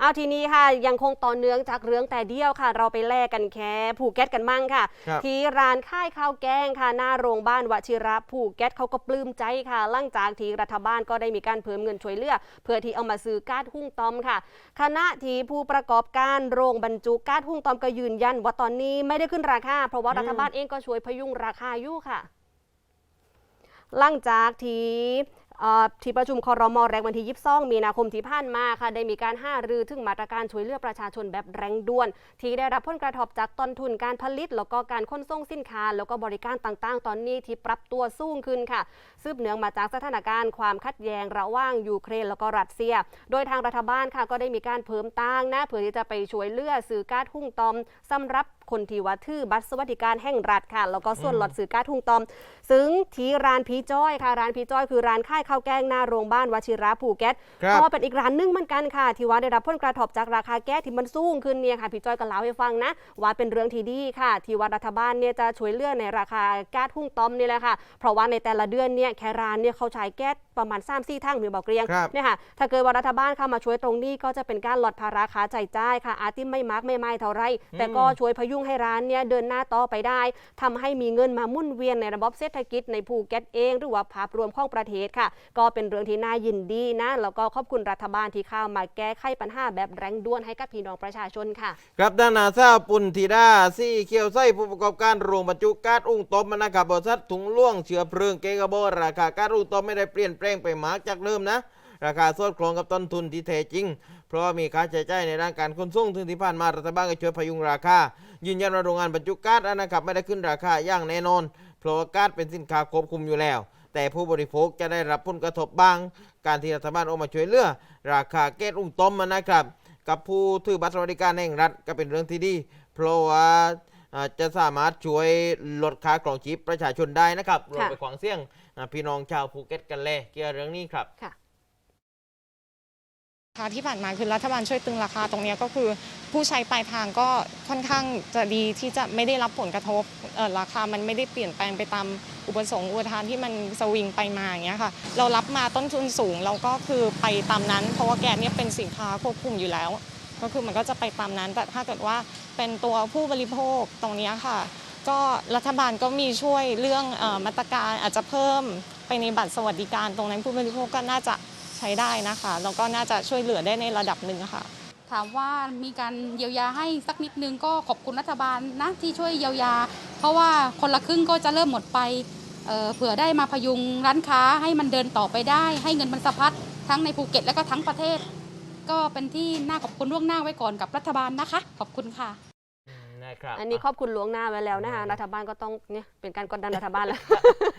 เอาทีนี้ค่ะยังคงต่อเนื่องจากเรื่องแต่เดียวค่ะ เราไปแลกกันแค่ภูเก็ตกันมั่งค่ะ ครับที่ร้านค่ายข้าวแกงค่ะ หน้าโรงบ้านวชิระภูเก็ตเขาก็ปลื้มใจค่ะหลังจากที่รัฐบาลก็ได้มีการเพิ่มเงินช่วยเหลือเพื่อที่เอามาซื้อก๊าซหุ้งตอมค่ะ คณะที่ผู้ประกอบการโรงบรรจุก๊าซหุ้งตอมก็ยืนยัน ว่าตอนนี้ไม่ได้ขึ้นราคาเพราะว่าอืมรัฐบาลเองก็ช่วยพยุงราคาอยู่ค่ะ หลังจากที่เอ่อ ที่ประชุมคอรมอแรงวันที่ 22 มีนาคมที่ผ่านมาค่ะ ได้มีการห้ารือถึงมาตรการช่วยเหลือประชาชนแบบแรงด่วน ที่ได้รับผลกระทบจากต้นทุนการผลิต แล้วก็การขนส่งสินค้า แล้วก็บริการต่างๆ ตอนนี้ที่ปรับตัวสูงขึ้นค่ะสืบเนื่องมาจากสถานการณ์ความขัดแย้งระหว่างยูเครนแล้วก็รัสเซีย โดยทางรัฐบาลค่ะก็ได้มีการเพิ่มตังค์นะเพื่อที่จะไปช่วยเหลือซื้อก๊าซหุ้งตอมสำหรับ คนที่ว่าถือบัตรสวัสดิการแห่งรัฐค่ะ แล้วก็ส่วนลดซื้อก๊าซหุ้งตอม ซึ่งที่ร้านพีจ้อยค่ะ ร้านพีจ้อยคือร้านค่ายข้าวแกงหน้าโรงบ้านวชิระภูเก็ตครับก็เป็นอีกร้านหนึงเหมือนกันค่ะ ที่ว่าได้รับผลกระทบจากราคาแก๊สที่มันสูงขึ้นเนี่ยค่ะพี่จ้อยก็เล่าให้ฟังนะว่าเป็นเรื่องที่ดีค่ะ ที่ว่ารัฐบาลเนี่ยจะช่วยเหลือในราคาแก๊สหุ้งต้อมนี่แหละค่ะ เพราะว่าในแต่ละเดือนเนี่ยแค่ร้านเนี่ยเขาใช้แก๊สประมาณ3 4ทั้งมีบอกเกรียงครับเนี่ยค่ะถ้าเกิดว่ารัฐบาลเข้ามาช่วยตรงนี้ก็จะเป็นการลดภาระค่าใช้จ่ายค่ะ อาจที่ไม่มากไม่ไม่เท่าไรแต่ก็ช่วยพยุงให้ร้านเนี่ยเดินหน้าต่อไปได้ทำให้มีเงินมามุ่นเวียนในระบบเศรษฐกิจในภูเก็ตเอง หรือว่าภาพรวมของประเทศค่ะ ก็เป็นเรื่องที่น่ายินดีนะแล้วก็ขอบคุณรัฐบาลที่เข้ามาแก้ไขปัญหาแบบแรงด่วนให้กับพี่น้องประชาชนค่ะ ครับด้านนาซาปุนธีดาซี่เขียวไส้ผู้ประกอบการโรงบรรจุก๊าซอุ้งต้มนะครับบริษัทถุงล่วงเชื้อเพลิงเกกะโบราคาก๊าซอุ้งต้มไม่ได้เปลี่ยนแปลงไปมากจากเดิมนะราคาสอดคล้องกับต้นทุนที่แท้จริง เพราะว่ามีค่าใช้จ่ายในด้านการขนส่งถึงที่ผ่านมารัฐบาลก็ช่วยพยุงราคา ยืนยันว่าโรงงานบรรจุก๊าซนะครับไม่ได้ขึ้นราคาอย่างแน่นอน เพราะว่าก๊าซเป็นสินค้าควบคุมอยู่แล้ว แต่ผู้บริโภคจะได้รับผลกระทบบ้าง การที่รัฐบาลออกมาช่วยเหลือราคาแก๊สอุ้งต้มนะครับ กับผู้ถือบัตรสวัสดิการแห่งรัฐก็เป็นเรื่องที่ดี เพราะว่าอ่าจะสามารถช่วยลดค่าครองชีพประชาชนได้นะครับรวมไปขวางเสี่ยงอ่าพี่น้องชาวภูเก็ตกันเลยเกี่ยวกับเรื่องนี้ครับค่ะราคา ที่ผ่านมาคือรัฐบาลช่วยตึงราคาตรงนี้ก็คือ ผู้ใช้ปลายทางก็ค่อนข้างจะดีที่จะไม่ได้รับผลกระทบราคามันไม่ได้เปลี่ยนแปลงไปตามอุปสงค์อุปทานที่มันสวิงไปมาอย่างเงี้ยค่ะ เรารับมาต้นทุนสูงเราก็คือไปตามนั้น เพราะว่าแก๊สเนี่ยเป็นสินค้าควบคุมอยู่แล้ว ก็คือมันก็จะไปตามนั้น แต่ถ้าเกิดว่าเป็นตัวผู้บริโภคตรงนี้ค่ะ ก็รัฐบาลก็มีช่วยเรื่องอมาตรการอาจจะเพิ่มไปในบัตรสวัสดิการตรงนั้นผู้บริโภคก็น่าจะ ใช้ได้นะคะ แล้วก็น่าจะช่วยเหลือได้ในระดับหนึ่งค่ะ ถามว่ามีการเยียวยาให้สักนิดนึงก็ขอบคุณรัฐบาลนะที่ช่วยเยียวยา เพราะว่าคนละครึ่งก็จะเริ่มหมดไปเอ่อเผื่อได้มาพยุงร้านค้าให้มันเดินต่อไปได้ ให้เงินมันสะพัดทั้งในภูเก็ตและก็ทั้งประเทศ ก็เป็นที่น่าขอบคุณล่วงหน้าไว้ก่อนกับรัฐบาลนะคะ ขอบคุณค่ะนะครับอันนี้ขอบคุณหลวงหน้าไว้แล้วนะคะรัฐบาลก็ต้องเนี่ยเป็นการกดดันรัฐบาลแล้ว